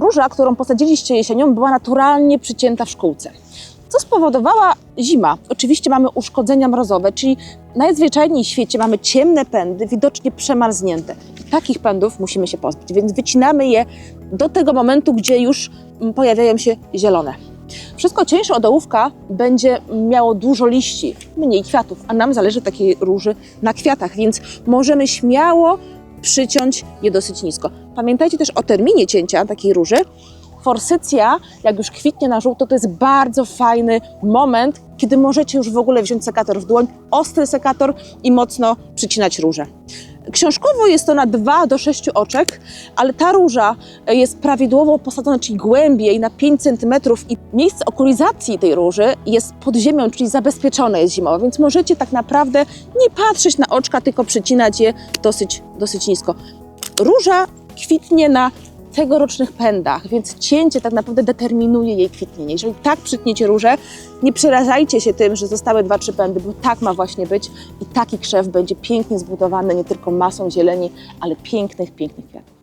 Róża, którą posadziliście jesienią, była naturalnie przycięta w szkółce, co spowodowała zima. Oczywiście mamy uszkodzenia mrozowe, czyli najzwyczajniej w świecie mamy ciemne pędy, widocznie przemarznięte. Takich pędów musimy się pozbyć, więc wycinamy je do tego momentu, gdzie już pojawiają się zielone. Wszystko cieńsze od ołówka będzie miało dużo liści, mniej kwiatów, a nam zależy takiej róży na kwiatach, więc możemy śmiało przyciąć je dosyć nisko. Pamiętajcie też o terminie cięcia takiej róży. Forsycja, jak już kwitnie na żółto, to jest bardzo fajny moment, kiedy możecie już w ogóle wziąć sekator w dłoń, ostry sekator i mocno przycinać różę. Książkowo jest to na 2 do 6 oczek, ale ta róża jest prawidłowo posadzona, czyli głębiej na 5 cm i miejsce okulizacji tej róży jest pod ziemią, czyli zabezpieczone jest zimowo, więc możecie tak naprawdę nie patrzeć na oczka, tylko przycinać je dosyć, dosyć nisko. Róża kwitnie na tegorocznych pędach, więc cięcie tak naprawdę determinuje jej kwitnienie. Jeżeli tak przytniecie różę, nie przerażajcie się tym, że zostały dwa, trzy pędy, bo tak ma właśnie być i taki krzew będzie pięknie zbudowany nie tylko masą zieleni, ale pięknych, pięknych kwiatów.